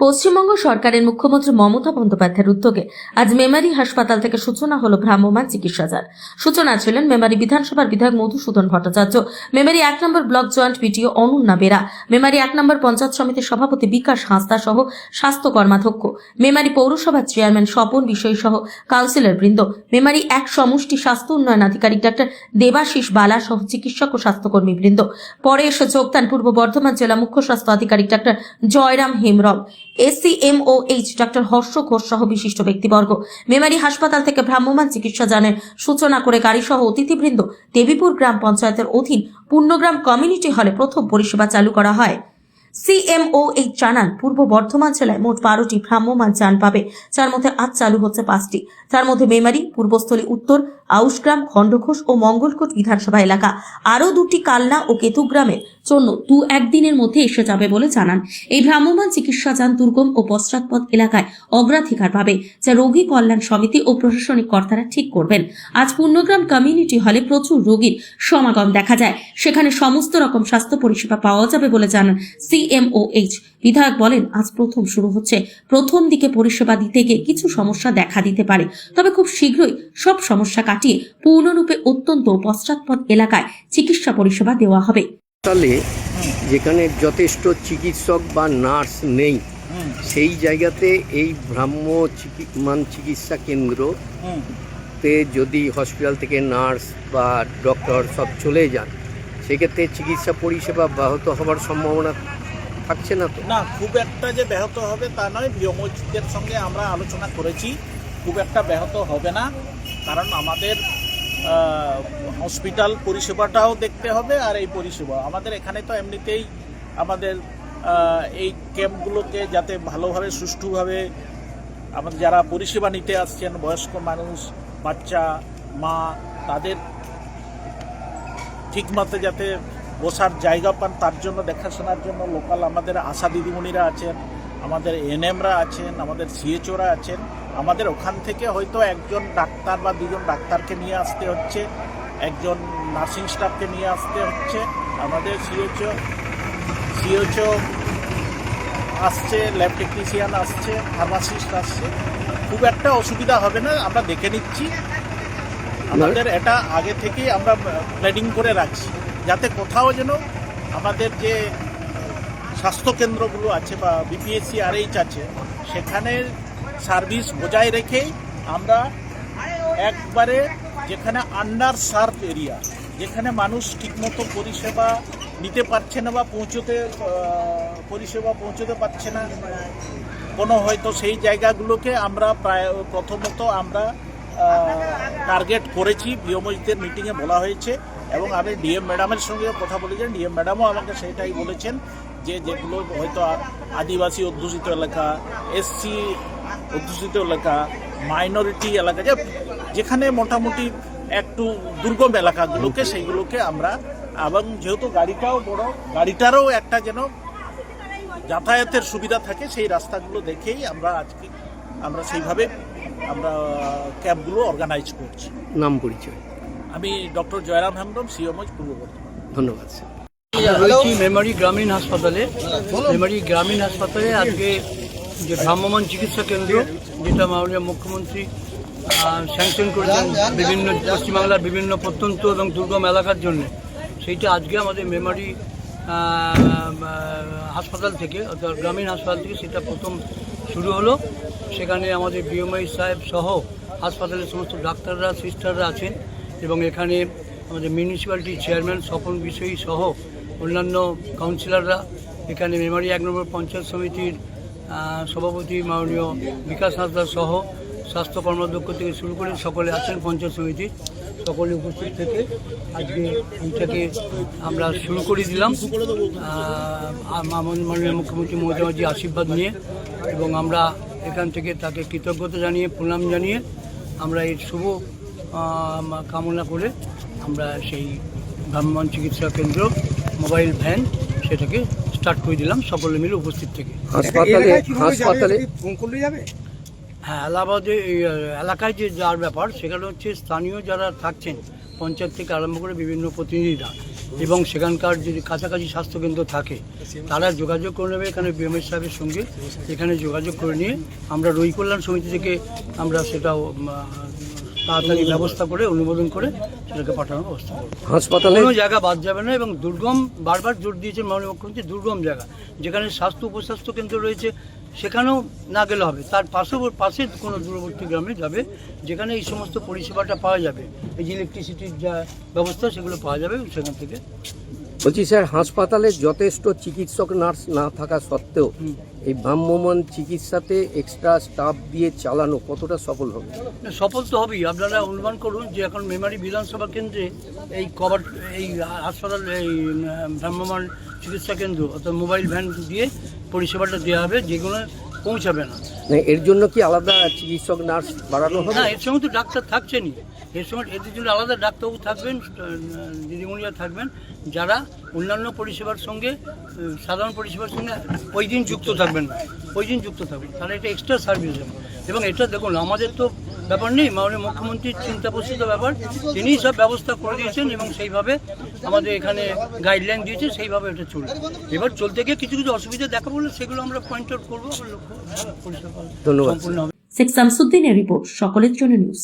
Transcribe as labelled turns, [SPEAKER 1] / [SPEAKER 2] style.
[SPEAKER 1] পশ্চিমবঙ্গ সরকারের মুখ্যমন্ত্রী মমতা বন্দ্যোপাধ্যায়ের উদ্যোগে আজ মেমারি হাসপাতাল থেকে সূচনা হলো ভ্রাম্যমান চিকিৎসাচার। সূচনা ছিলেন মেমারি বিধানসভার বিধায়ক মধুসূদন ভট্টাচার্য। মেমারি এক নম্বর block joint BDO Ananya Bera Memari এক নম্বর পঞ্চায়েত সমিতির সভাপতি বিকাশ হাঁসদা সহ স্বাস্থ্য কর্মাধ্যক্ষ। মেমারি পৌরসভার চেয়ারম্যান স্বপন বিষয় সহ কাউন্সিলর বৃন্দ। মেমারি এক সমষ্টি স্বাস্থ্য উন্নয়ন আধিকারিক ডাক্তার দেবাশিস বালা সহ চিকিৎসক ও স্বাস্থ্যকর্মী বৃন্দ। পরে এসে যোগদান পূর্ব বর্ধমান জেলা মুখ্য স্বাস্থ্য আধিকারিক ডাক্তার জয়রাম হেমরম। এসিএমওএইচ ডাক্তার হর্ষ ঘোষ সহ বিশিষ্ট ব্যক্তিবর্গ। মেমারি হাসপাতাল থেকে ভ্রাম্যমান চিকিৎসা যানের সূচনা করে গাড়িসহ অতিথিবৃন্দ দেবীপুর গ্রাম পঞ্চায়েতের অধীন পূর্ণগ্রাম কমিউনিটি হলে প্রথম পরিষেবা চালু করা হয়। সিএমওএইচ জানান, পূর্ব বর্ধমান জেলায় মোট বারোটি ভ্রাম্যমাণ যান পাবে, যার মধ্যে আজ চালু হচ্ছে পাঁচটি। তার মধ্যে মেমারি, পূর্বস্থলী উত্তর, আউশগ্রাম, খণ্ডঘোষ ও মঙ্গলকোট বিধানসভা এলাকা। আরও দুটি কালনা ও কেতুগ্রামের জন্য দু একদিনের মধ্যে এসে যাবে বলে জানান। এই ভ্রাম্যমাণ চিকিৎসা যান দুর্গম ও পশ্চাৎপদ এলাকায় অগ্রাধিকার পাবে, যা রোগী কল্যাণ সমিতি ও প্রশাসনিক কর্তারা ঠিক করবেন। আজ পূর্ণগ্রাম কমিউনিটি হলে প্রচুর রোগীর সমাগম দেখা যায়। সেখানে সমস্ত রকম স্বাস্থ্য পরিষেবা পাওয়া যাবে বলে জানান সিএমওএইচ বিধায়ক বলেন, আজ প্রথম শুরু হচ্ছে। প্রথম দিকে পরিষেবা দিতে গিয়ে কিছু সমস্যা দেখা দিতে পারে। তবে খুব শীঘ্রই সব সমস্যা কাটিয়ে পূর্ণরূপে অত্যন্ত পশ্চাৎপদ এলাকায় চিকিৎসা পরিষেবা দেওয়া হবে।
[SPEAKER 2] তাহলে যেখানে যথেষ্ট চিকিৎসক বা নার্স নেই, সেই জায়গাতে এই ব্রাহ্ম চিকি- মান চিকিৎসা কেন্দ্র
[SPEAKER 3] তে
[SPEAKER 2] যদি হসপিটাল থেকে নার্স বা ডক্টর সব চলে যান, সেক্ষেত্রে চিকিৎসা পরিষেবা ব্যাহত হওয়ার সম্ভাবনা থাকছে না তো?
[SPEAKER 3] না, খুব একটা যে ব্যাহত হবে তা নয়। বিয়মজদের সঙ্গে আমরা আলোচনা করেছি। খুব একটা ব্যাহত হবে না। কারণ আমাদের হসপিটাল পরিষেবাটাও দেখতে হবে আর এই পরিষেবা। আমাদের এখানে তো এমনিতেই আমাদের এই ক্যাম্পগুলোকে যাতে ভালোভাবে, সুষ্ঠুভাবে আমাদের যারা পরিষেবা নিতে আসছেন, বয়স্ক মানুষ, বাচ্চা, মা, তাদের ঠিকমতো যাতে বসার জায়গা পান, তার জন্য দেখাশোনার জন্য লোকাল আমাদের আশা দিদিমণিরা আছেন, আমাদের এনএমরা আছেন, আমাদের সিএচওরা আছেন। আমাদের ওখান থেকে হয়তো একজন ডাক্তার বা দুজন ডাক্তারকে নিয়ে আসতে হচ্ছে, একজন নার্সিং স্টাফকে নিয়ে আসতে হচ্ছে। আমাদের সিএচও সিএচও আসছে, ল্যাব টেকনিশিয়ান আসছে, ফার্মাসিস্ট আসছে। খুব একটা অসুবিধা হবে না, আমরা দেখে নিচ্ছি। আমাদের এটা আগে থেকেই আমরা প্ল্যানিং করে রাখছি। যাতে কোথাও যেন আমাদের যে স্বাস্থ্য কেন্দ্রগুলো আছে বা বিপিএসসি আরএইচ আছে, সেখানে সার্ভিস বজায় রেখেই আমরা একবারে যেখানে আন্ডার সার্ভ এরিয়া যেখানে মানুষ ঠিকমতো পরিষেবা নিতে পারছে না বা পৌঁছতে পরিষেবা পৌঁছতে পারছে না, কোনো হয়তো সেই জায়গাগুলোকে আমরা প্রায়, প্রথমত আমরা টার্গেট করেছি বিয়মজদের মিটিংয়ে বলা হয়েছে। এবং আমি ডিএম ম্যাডামের সঙ্গে কথা বলেছেন ডিএম ম্যাডামও আমাকে সেটাই বলেছেন যে যেগুলো হয়তো আদিবাসী অধ্যুষিত এলাকা এসসি অধ্যুষিত এলাকা মাইনরিটি এলাকা, যে যেখানে মোটামুটি একটু দুর্গম এলাকাগুলোকে সেইগুলোকে আমরা এবং যেহেতু গাড়িটাও বড়, গাড়িটারও একটা যেন যাতায়াতের সুবিধা থাকে সেই রাস্তাগুলো দেখেই আমরা আজকে আমরা সেইভাবে আমরা ক্যাবগুলো অর্গানাইজ করছি।
[SPEAKER 2] নাম পরিচয়।
[SPEAKER 3] আমি ডক্টর জয়রাম হেমব্রম সিএমওজ পূর্ব বর্ধমান।
[SPEAKER 2] ধন্যবাদ স্যার।
[SPEAKER 4] রয়েছি মেমারি গ্রামীণ হাসপাতালে। মেমারি গ্রামীণ হাসপাতালে আজকে যে ভ্রাম্যমান চিকিৎসা কেন্দ্র যেটা মাননীয় মুখ্যমন্ত্রী স্যাংশন করেছেন বিভিন্ন পশ্চিমবাংলার বিভিন্ন প্রত্যন্ত এবং দুর্গম এলাকার জন্য সেইটা আজকে আমাদের মেমারি হাসপাতাল থেকে অর্থাৎ গ্রামীণ হাসপাতাল থেকে সেটা প্রথম শুরু হলো। সেখানে আমাদের বিএমআই সাহেব সহ হাসপাতালের সমস্ত ডাক্তাররা সিস্টাররা আছেন। এবং এখানে আমাদের মিউনিসিপ্যালিটির চেয়ারম্যান স্বপন বিষয়ী সহ অন্যান্য কাউন্সিলররা এখানে মেমারি এক নম্বর পঞ্চায়েত সমিতির সভাপতি মাননীয় বিকাশ হাসদা সহ স্বাস্থ্য কর্মাধ্যক্ষ থেকে শুরু করে সকলে আছেন পঞ্চায়েত সমিতি, সকলে উপস্থিত থেকে আজকে এইটাকে আমরা শুরু করে দিলাম। মাননীয় মুখ্যমন্ত্রী মমতা আশীর্বাদ নিয়ে এবং আমরা এখান থেকে তাকে কৃতজ্ঞতা জানিয়ে প্রণাম জানিয়ে আমরা এই শুভ কামনা করে আমরা সেই ভ্রাম্যমাণ চিকিৎসা কেন্দ্র মোবাইল ভ্যান সেটাকে স্টার্ট করে দিলাম সকলে মিলে উপস্থিত থেকে।
[SPEAKER 2] হাসপাতালে হাসপাতালে
[SPEAKER 4] হ্যাঁ এলাহাবাদে এলাকায় যে যার ব্যাপার সেখানে হচ্ছে স্থানীয় যারা থাকছেন পঞ্চায়েত থেকে আরম্ভ করে বিভিন্ন প্রতিনিধিরা এবং সেখানকার যদি কাছাকাছি স্বাস্থ্যকেন্দ্র থাকে তারা যোগাযোগ করে নেবে এখানে বিএমএস সাহেবের সঙ্গে। এখানে যোগাযোগ করে নিয়ে আমরা রই কল্যাণ সমিতি থেকে আমরা সেটাও তাড়াতাড়ি ব্যবস্থা করে অনুমোদন করে সেটাকে পাঠানোর ব্যবস্থা করব।
[SPEAKER 2] হাসপাতালে
[SPEAKER 4] কোনো জায়গা বাদ যাবে না এবং দুর্গম বারবার জোর দিয়েছে মাননীয় মুখ্যমন্ত্রী দুর্গম জায়গা যেখানে স্বাস্থ্য উপস্বাস্থ্য কেন্দ্র রয়েছে সেখানেও না গেলে হবে। তার পাশে পাশে কোনো দূরবর্তী গ্রামে যাবে যেখানে এই সমস্ত পরিষেবাটা পাওয়া যাবে। এই যে ইলেকট্রিসিটির যা ব্যবস্থা সেগুলো পাওয়া যাবে সেখান থেকে
[SPEAKER 2] বলছি স্যার হাসপাতালে যথেষ্ট চিকিৎসক নার্স না থাকা সত্ত্বেও এই ভ্রাম্যমান চিকিৎসাতে এক্সট্রা স্টাফ দিয়ে চালানো কতটা সফল হবে?
[SPEAKER 4] সফল তো হবেই। আপনারা অনুমান করুন যে এখন মেমারি বিধানসভা কেন্দ্রে এই কভার এই হাসপাতাল এই ভ্রাম্যমান চিকিৎসা কেন্দ্র অর্থাৎ মোবাইল ভ্যান দিয়ে পরিষেবাটা দেওয়া হবে যেগুলো পৌঁছাবে না।
[SPEAKER 2] এর জন্য কি আলাদা চিকিৎসক, নার্স বাড়ানো হবে?
[SPEAKER 4] না, এর সময় তো ডাক্তার থাকছেনই। এর সময় এদের জন্য আলাদা ডাক্তারবাবু থাকবেন দিদিমণিরা থাকবেন, যারা অন্যান্য পরিষেবার সঙ্গে সাধারণ পরিষেবার সঙ্গে ওই দিন যুক্ত থাকবেন ওই দিন যুক্ত থাকবেন। তাহলে এটা এক্সট্রা সার্ভিস এবং এটা দেখুন, আমাদের তো ব্যাপার নেই মাননীয় মুখ্যমন্ত্রীর চিন্তা প্রসিদ্ধ ব্যাপার। তিনি সব ব্যবস্থা করে দিয়েছেন এবং সেইভাবে আমাদের এখানে গাইডলাইন দিয়েছে সেইভাবে এটা চলবে। এবার চলতে গিয়ে কিছু কিছু অসুবিধা দেখা বললে সেগুলো আমরা পয়েন্ট আউট করব আমরা লক্ষ্য
[SPEAKER 2] ধন্যবাদ।
[SPEAKER 4] সম্পূর্ণ হবে।
[SPEAKER 1] শেখ শামসুদ্দিনের রিপোর্ট সকলের জন্য নিউজ